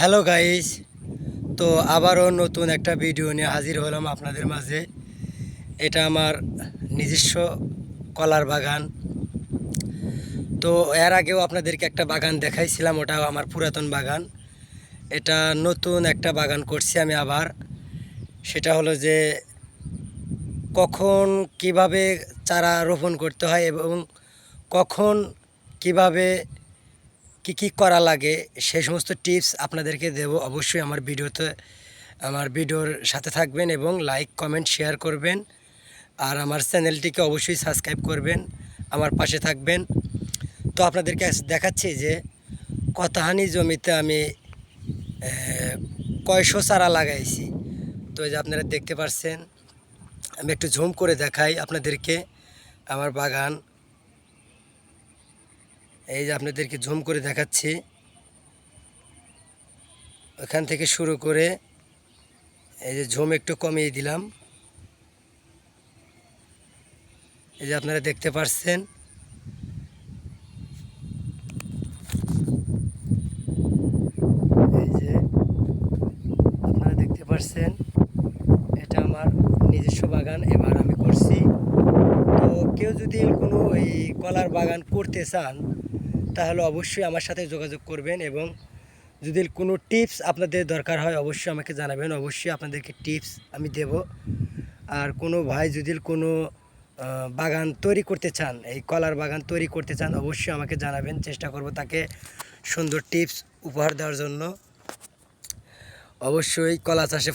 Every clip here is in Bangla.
হ্যালো গাইস তো আবারও নতুন একটা ভিডিও নিয়ে হাজির হলাম আপনাদের মাঝে। এটা আমার নিজস্ব কলার বাগান। তো এর আগেও আপনাদেরকে একটা বাগান দেখাইছিলাম, ওটাও আমার পুরাতন বাগান। এটা নতুন একটা বাগান করছি আমি আবার। সেটা হলো যে, কখন কীভাবে চারা রোপণ করতে হয় এবং কখন কীভাবে কি কি করা লাগে সেই সমস্ত টিপস আপনাদেরকে দেব। অবশ্যই আমার ভিডিওতে, আমার ভিডিওর সাথে থাকবেন এবং লাইক কমেন্ট শেয়ার করবেন। আর আমার চ্যানেলটিকে অবশ্যই সাবস্ক্রাইব করবেন, আমার পাশে থাকবেন। তো আপনাদেরকে দেখাচ্ছি যে কতহানি জমিতে আমি কয়শো চারা লাগাইছি। তো যে আপনারা দেখতে পাচ্ছেন আমি একটু ঝুম করে দেখাই আপনাদেরকে, আমার বাগান। এই যে আপনাদেরকে ঝুম করে দেখাচ্ছি। ওখান থেকে শুরু করে এই যে ঝুম একটু কমিয়ে দিলাম। এই যে আপনারা দেখতে পাচ্ছেন এই যে আপনারা দেখতে পাচ্ছেন এটা আমার নিজস্ব বাগান, এবার আমি করছি। তো কেউ যদি কোনো এই কলার বাগান করতে চান তাহলে অবশ্যই আমার সাথে যোগাযোগ করবেন এবং যদি কোনো টিপস আপনাদের দরকার হয় অবশ্যই আমাকে জানাবেন। অবশ্যই আপনাদেরকে টিপস আমি দেব। আর কোনো ভাই যদি কোনো বাগান তৈরি করতে চান, এই কলার বাগান তৈরি করতে চান, অবশ্যই আমাকে জানাবেন। চেষ্টা করব তাকে সুন্দর টিপস উপহার দেওয়ার জন্য। অবশ্যই কলা চাষে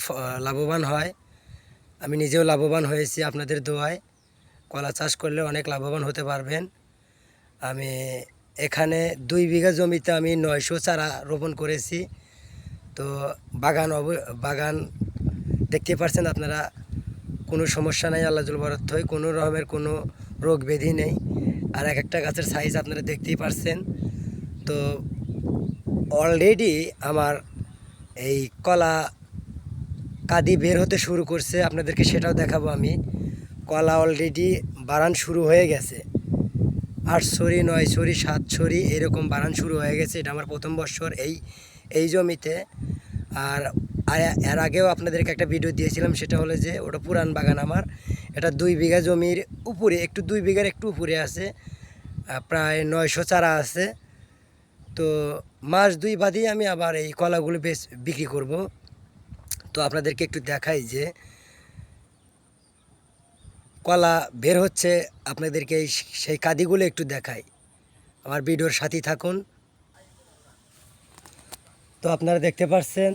লাভবান হয়। আমি নিজেও লাভবান হয়েছি আপনাদের দোয়ায়। কলা চাষ করলে অনেক লাভবান হতে পারবেন। আমি এখানে দুই বিঘা জমিতে আমি নয়শো চারা রোপণ করেছি। তো বাগান অব, বাগান দেখতে পাচ্ছেন আপনারা, কোনো সমস্যা নেই, আল্লাহ জুলবরত হয় কোনো রকমের কোনো রোগ ব্যাধি নেই। আর এক একটা গাছের সাইজ আপনারা দেখতেই পারছেন। তো অলরেডি আমার এই কলা কাদি বের হতে শুরু করছে, আপনাদেরকে সেটাও দেখাবো আমি। কলা অলরেডি বাড়ান শুরু হয়ে গেছে। আট ছড়ি নয় ছড়ি সাত ছড়ি এরকম বাড়ান শুরু হয়ে গেছে। এটা আমার প্রথম বছর এই এই জমিতে। আর- এর আগেও আপনাদেরকে একটা ভিডিও দিয়েছিলাম, সেটা হলো যে ওটা পুরান বাগান আমার। এটা দুই বিঘা জমির উপরে, একটু দুই বিঘার একটু উপরে আছে। প্রায় নয়শো চারা আছে। তো মাস দুই বাদেই আমি আবার এই কলাগুলো বেশ বিক্রি করব। তো আপনাদেরকে একটু দেখাই যে কলা বের হচ্ছে, আপনাদেরকে সেই কাদিগুলো একটু দেখাই। আমার ভিডিওর সাথেই থাকুন। তো আপনারা দেখতে পাচ্ছেন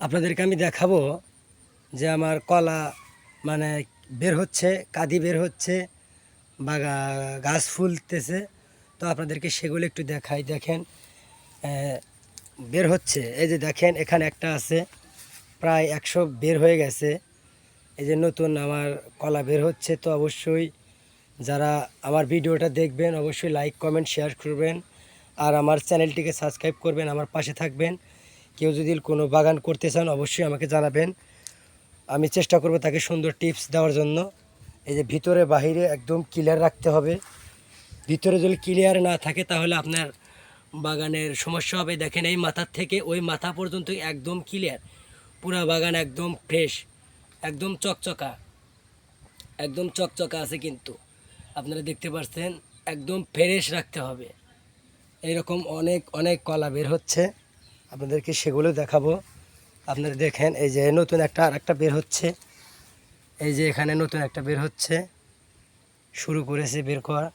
আপনাদেরকে আমি দেখাবো যে আমার কলা মানে বের হচ্ছে, কাদি বের হচ্ছে, বা গাছ ফুলতেছে। তো আপনাদেরকে সেগুলো একটু দেখাই। দেখেন বের হচ্ছে। এই যে দেখেন, এখানে একটা আছে, প্রায় একশো বের হয়ে গেছে। এই যে নতুন আমার কলা বের হচ্ছে, তো অবশ্যই যারা আমার ভিডিওটা দেখবেন, অবশ্যই লাইক কমেন্ট শেয়ার করবেন। আর আমার চ্যানেলটিকে সাবস্ক্রাইব করবেন, আমার পাশে থাকবেন। কেউ যদি কোনো বাগান করতে চান, অবশ্যই আমাকে জানাবেন। আমি চেষ্টা করব তাকে সুন্দর টিপস দেওয়ার জন্য। এই যে ভিতরে, বাহিরে একদম ক্লিয়ার রাখতে হবে। ভিতরে যদি ক্লিয়ার না থাকে, তাহলে আপনার বাগানের সমস্যা হবে। দেখেন এই মাথার থেকে ওই মাথা পর্যন্ত একদম ক্লিয়ার পুরা বাগান একদম ফ্রেশ একদম চকচকা। একদম চকচকা আছে কিন্তু। আপনারা দেখতে পাচ্ছেন একদম ফ্রেশ রাখতে হবে। এইরকম অনেক অনেক কলা বের হচ্ছে। আপনাদেরকে সেগুলো দেখাবো। আপনারা দেখেন, এই যে নতুন একটা আর একটা বের হচ্ছে। এই যে এখানে নতুন একটা বের হচ্ছে। শুরু করেছে বের করা।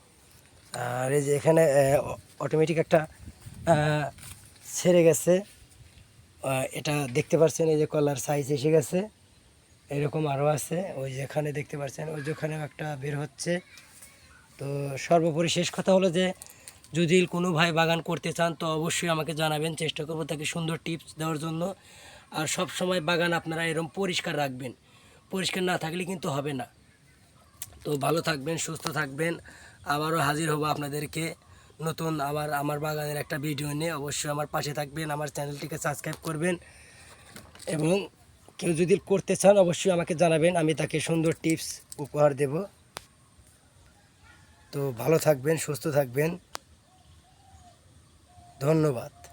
আর এই যে এখানে অটোমেটিক একটা ছেড়ে গেছে। এটা দেখতে পাচ্ছেন এই যে কলার সাইজ এসে গেছে। এরকম আরও আছে, ওই যেখানে দেখতে পাচ্ছেন, ওই যে ওখানেও একটা বের হচ্ছে। তো সর্বোপরি শেষ কথা হলো যে, যদি কোনো ভাই বাগান করতে চান, তো অবশ্যই আমাকে জানাবেন, চেষ্টা করব তাকে সুন্দর টিপস দেওয়ার জন্য। আর সব সময় বাগান আপনারা এরকম পরিষ্কার রাখবেন। পরিষ্কার না থাকলে কিন্তু হবে না। তো ভালো থাকবেন, সুস্থ থাকবেন। আবারও হাজির হব আপনাদেরকে নতুন আবার আমার বাগানের একটা ভিডিও নিয়ে। অবশ্যই আমার পাশে থাকবেন, আমার চ্যানেলটিকে সাবস্ক্রাইব করবেন। এবং কেউ যদি করতে চান, অবশ্যই আমাকে জানাবেন, আমি তাকে সুন্দর টিপস, উপহার দেব। তো ভালো থাকবেন, সুস্থ থাকবেন। ধন্যবাদ।